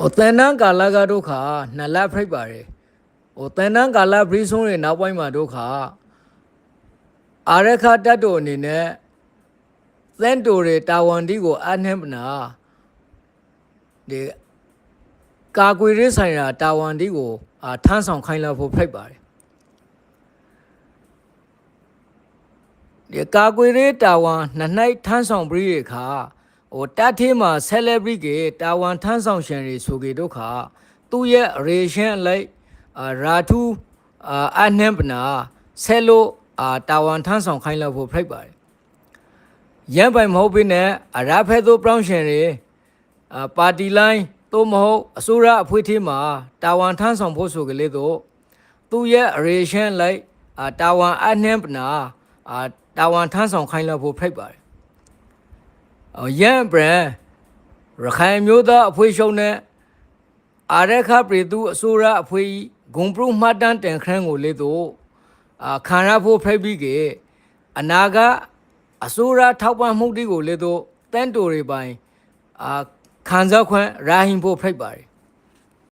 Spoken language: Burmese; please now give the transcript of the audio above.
ဟိုတန်တန်းကာလကဒုက္ခနလဖိတ်ပါတယ်ဟိုတန်တန်းကာလဘရီဆုံးရဲ့နောက်ပိုင်းမှာဒုက္ခအာရခတတ်တော်အနေနဲ့သန်တိုတွေတာဝန်တီကိုအနှံ့ပနာဒီကာကွယ်ရေးဆိုင်ရာတာဝန်တီကိုအာထမ်းဆောင်ခိုင်းလာဖို့ဖိတ်ပါတယ်ဒီကာကွယ်ရေးတာဝန်နှစ်နိုင်ထမ်းဆောင်ပြီးရခါ ဟိုတတ်သေးမှာ celebrity ကတာဝန်ထမ်းဆောင်ရှင်တွေဆိုကြဒုက္ခသူ့ရဲ့ ration လိုက်အာရာထူအာအနှံ့ပနာဆဲလို့အာတာဝန်ထမ်းဆောင်ခိုင်းလာဖို့ဖိတ်ပါတယ်ရန်ပိုင်မဟုတ်ဘဲနဲ့အရာဖဲသို့ပြောင်းရှင်တွေအာပါတီလိုင်းသို့မဟုတ်အစိုးရအဖွဲ့သေးမှာတာဝန်ထမ်းဆောင်ဖို့ဆိုကြလေတော့သူ့ရဲ့ ration လိုက်အာတာဝန်အနှံ့ပနာအာတာဝန်ထမ်းဆောင်ခိုင်းလာဖို့ဖိတ်ပါတယ်အော် ရန်ဘရန်ရခိုင်မျိုးသားအဖွဲ့ရှုံးနဲ့အာရခပြည်သူအစိုးရအဖွဲ့ဂုံပရုမှတ်တမ်းတန်ခန်းကိုလေတော့အာခံရဖို့ဖိတ်ပြီးကအနာကအစိုးရထောက်ပံ့မှုတွေကိုလေတော့တန်တိုတွေပိုင်းအာခံစားခွင့်ရာဟင်ဖို့ဖိတ်ပါတယ်